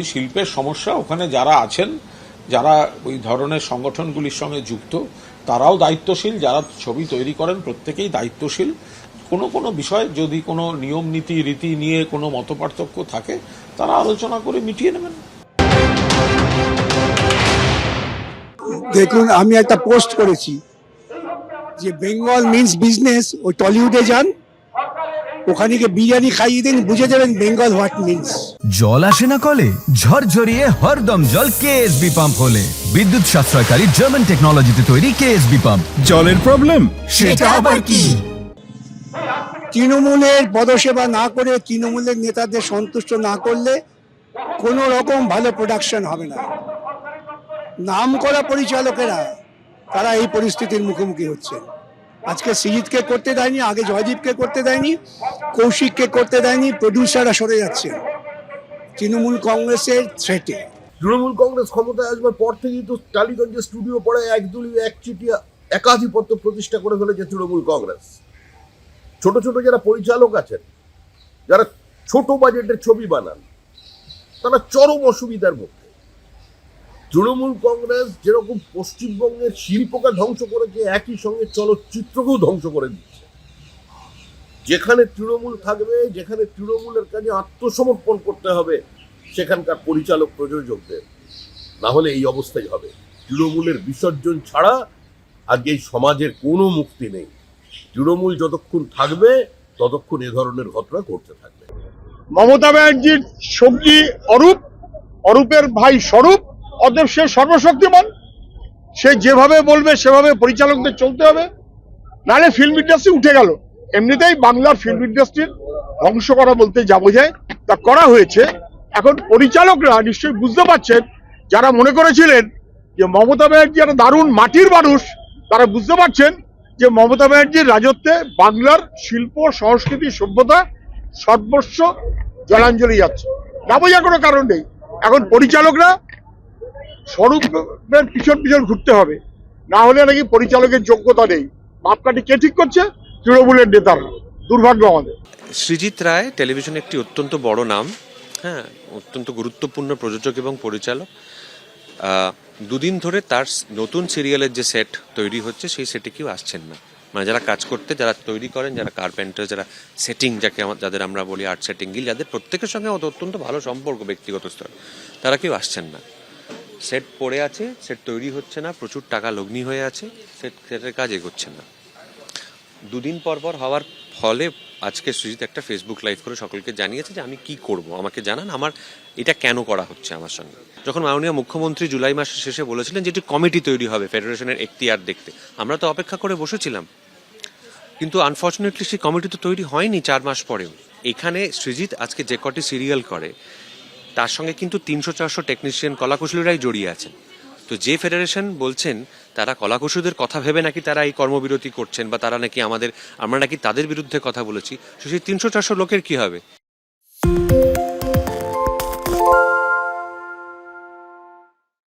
ওই শিল্পের সমস্যা ওখানে যারা আছেন, যারা ওই ধরনের সংগঠনগুলির সঙ্গে যুক্ত, তারাও দায়িত্বশীল। যারা ছবি তৈরি করেন, প্রত্যেকেই দায়িত্বশীল। কোনো কোনো বিষয় যদি কোনো নিয়ম, নীতি, রীতি নিয়ে কোনো মতপার্থক্য থাকে, তারা আলোচনা করে মিটিয়ে নেবেন। দেখুন, আমি একটা পোস্ট করেছি যে বেঙ্গল মিন্স বিজনেস, ওই টলিউডে যান ওখানে গিয়ে বিরিয়ানি খাইয়ে দিন বুঝে যাবেন বেঙ্গল হোয়াট মিন্স জল আসে না কলে ঝরঝরিয়ে হরদম জল কেএসবি পাম্প হলে। বিদ্যুৎ সাশ্রয়কারী জার্মান টেকনোলজিতে তৈরি কেএসবি পাম্প জলের প্রবলেম সেটা আবার কি? তৃণমূলের পদসেবা না করে তৃণমূলের নেতাদের সন্তুষ্ট না করলে কোনো রকম ভালো প্রোডাকশন হবে না। নাম করা পরিচালকেরা তারা এই পরিস্থিতির মুখোমুখি হচ্ছে আজকে সৃজিতকে করতে দেয়নি, আগে জয়দীপকে করতে দেয়নি, কৌশিককে করতে দেয়নি প্রডিউসাররা সরে যাচ্ছে। তৃণমূল কংগ্রেসের থ্রেটে তৃণমূল কংগ্রেস ক্ষমতায় আসবার পর থেকেই তো টালিগঞ্জে স্টুডিও পড়ে একদলীয়, একচিটিয়া, একাধিপত্য প্রতিষ্ঠা করে ফেলেছে তৃণমূল কংগ্রেস। ছোট ছোট যারা পরিচালক আছেন, যারা ছোট বাজেটের ছবি বানান, তারা চরম অসুবিধার মধ্যে। তৃণমূল কংগ্রেস যেরকম পশ্চিমবঙ্গের শিল্পকে ধ্বংস করেছে, একই সঙ্গে চলচ্চিত্রকেও ধ্বংস করে দিচ্ছে যেখানে তৃণমূল থাকবে, যেখানে তৃণমূলের কাছে আত্মসমর্পণ করতে হবে, সেখানকার পরিচালক প্রযোজকদের। না হলে এই অবস্থাই হবে। তৃণমূলের বিসর্জন ছাড়া আজকে এই সমাজের কোনো মুক্তি নেই। তৃণমূল যতক্ষণ থাকবে, ততক্ষণ এ ধরনের ঘটনা করতে থাকবে। মমতা ব্যানার্জির সবজি অরূপ, অরূপের ভাই স্বরূপ অতএব সে সর্বশক্তিমান। সে যেভাবে বলবে, সেভাবে পরিচালকদের চলতে হবে। নাহলে ফিল্ম ইন্ডাস্ট্রি উঠে গেল। এমনিতেই বাংলার ফিল্ম ইন্ডাস্ট্রির ধ্বংস করা বলতে যা বোঝায়, তা করা হয়েছে। এখন পরিচালকরা নিশ্চয়ই বুঝতে পারছেন, যারা মনে করেছিলেন যে মমতা ব্যানার্জি একটা দারুণ মাটির মানুষ, তারা বুঝতে পারছেন যে মমতা ব্যানার্জির রাজত্বে বাংলার শিল্প, সংস্কৃতি, সভ্যতা সর্বস্ব জলাঞ্জলি যাচ্ছে। না বোঝার কোনো কারণ নেই। এখন পরিচালকরা স্বরূপের পিছন পিছন ঘুরতে হবে। না হলে নাকি পরিচালকের যোগ্যতা নেই। মাপকাঠি কে ঠিক করছে? তৃণমূলের নেতারা। দুর্ভাগ্য আমাদের। সৃজিত রায়, টেলিভিশনে একটি অত্যন্ত বড় নাম হ্যাঁ অত্যন্ত গুরুত্বপূর্ণ প্রযোজক এবং পরিচালক। দুদিন ধরে তার নতুন সিরিয়ালের যে সেট তৈরি হচ্ছে, সেই সেটে কেউ আসছেন না। মানে যারা কাজ করতে, যারা তৈরি করেন, যারা কার্পেন্টার, যারা সেটিং, যাকে যাদের আমরা বলি আর্ট সেটিং গিল, যাদের প্রত্যেকের সঙ্গে অত্যন্ত ভালো সম্পর্ক ব্যক্তিগত স্তর, তারা কেউ আসছেন না। সেট পড়ে আছে, সেট তৈরি হচ্ছে না, প্রচুর টাকা লগ্নি হয়ে আছে, সেট, সেটের কাজ এগোচ্ছে না। দুদিন পর পর হওয়ার ফলে আজকে সুজিত একটা ফেসবুক লাইভ করে সকলকে জানিয়েছে যে আমি কি করব। আমাকে জানান আমার এটা কেন করা হচ্ছে আমার সঙ্গে। যখন মাননীয় মুখ্যমন্ত্রী জুলাই মাসের শেষে বলেছিলেন যে একটি কমিটি তৈরি হবে ফেডারেশনের এখতিয়ার দেখতে, আমরা তো অপেক্ষা করে বসেছিলাম। কিন্তু আনফর্চুনেটলি সেই কমিটি তো তৈরি হয়নি চার মাস পরেও। এখানে সৃজিত আজকে যে কটি সিরিয়াল করে তার সঙ্গে কিন্তু তিনশো চারশো টেকনিশিয়ান কলাকুশলীরাই জড়িয়ে আছেন। তো যে ফেডারেশন বলছেন, তারা কলাকুশলীদের কথা ভেবে নাকি তারা এই কর্মবিরতি করছেন বা তারা নাকি আমাদের, আমরা নাকি তাদের বিরুদ্ধে কথা বলেছি। সেই তিনশো চারশো লোকের কি হবে?